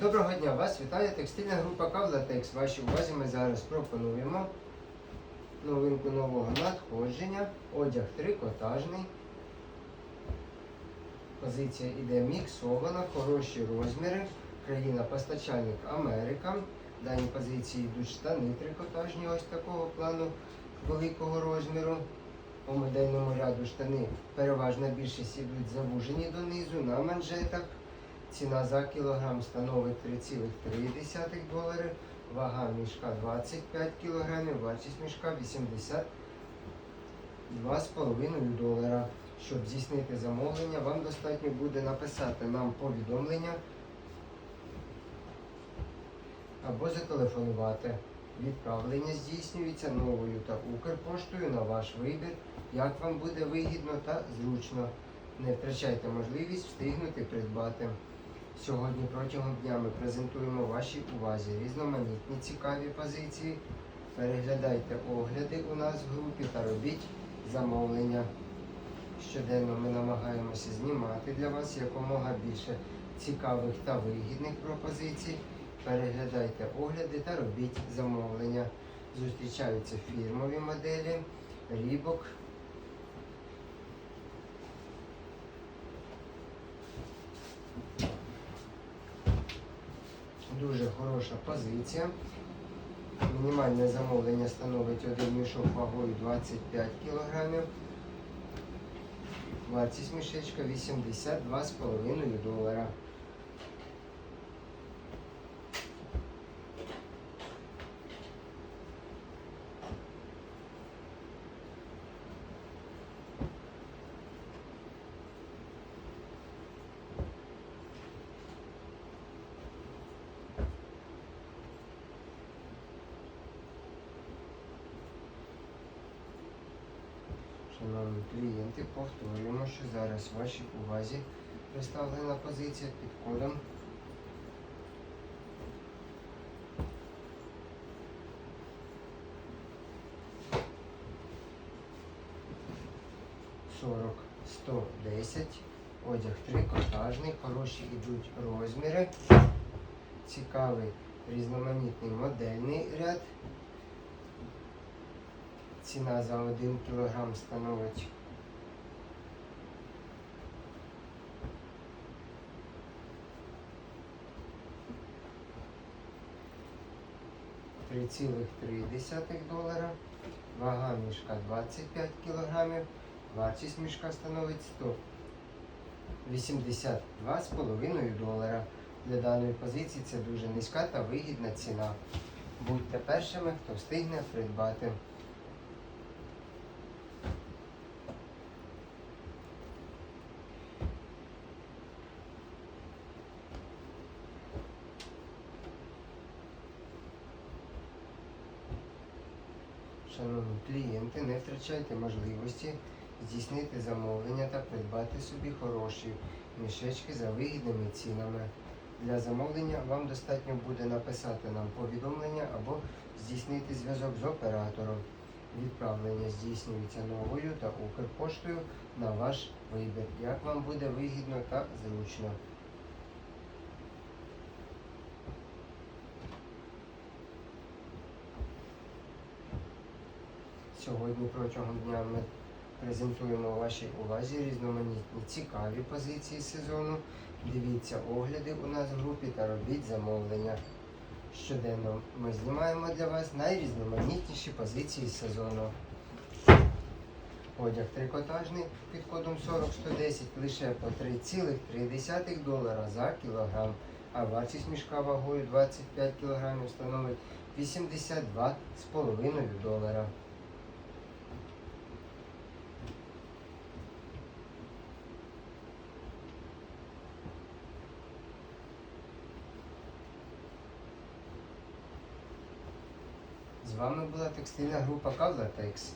Доброго дня, вас вітає текстильна група Кавлатекс. Вашій увазі ми зараз пропонуємо новинку нового надходження. Одяг трикотажний. Позиція іде міксована, хороші розміри. Країна постачальник Америка. В даній позиції йдуть штани трикотажні, ось такого плану великого розміру. По модельному ряду штани переважна більшість ідуть завужені донизу на манжетах. Ціна за кілограм становить 3,3 долари, вага мішка 25 кг, вартість мішка 82,5 долара. Щоб здійснити замовлення, вам достатньо буде написати нам повідомлення або зателефонувати. Відправлення здійснюється новою та Укрпоштою на ваш вибір, як вам буде вигідно та зручно. Не втрачайте можливість встигнути придбати. Сьогодні протягом дня ми презентуємо вашій увазі різноманітні цікаві позиції. Переглядайте огляди у нас в групі та робіть замовлення. Щоденно ми намагаємося знімати для вас якомога більше цікавих та вигідних пропозицій. Переглядайте огляди та робіть замовлення. Зустрічаються фірмові моделі, рібок. Дуже хороша позиція. Мінімальне замовлення становить один мішок вагою 25 кг. Вартість мішечка 82,5 долара. Шановні клієнти, повторюємо, що зараз в вашій увазі представлена позиція під кодом 40 110. Одяг трикотажний, хороші йдуть розміри. Цікавий різноманітний модельний ряд. Ціна за 1 кг становить Трицілих долара. Вага мішка 25 кг. Вартість мішка становить 182,5 долара. Для даної позиції це дуже низька та вигідна ціна. Будьте першими, хто встигне придбати. Шановні клієнти, не втрачайте можливості здійснити замовлення та придбати собі хороші мішечки за вигідними цінами. Для замовлення вам достатньо буде написати нам повідомлення або здійснити зв'язок з оператором. Відправлення здійснюється новою та Укрпоштою на ваш вибір, як вам буде вигідно та зручно. Сьогодні протягом дня ми презентуємо вашій увазі різноманітні цікаві позиції сезону. Дивіться огляди у нас в групі та робіть замовлення. Щоденно ми знімаємо для вас найрізноманітніші позиції сезону. Одяг трикотажний під кодом 40110 лише по 3,3 долара за кілограм, а вартість мішка вагою 25 кг становить 82,5 долара. З вами була текстильна група Кавлатекс.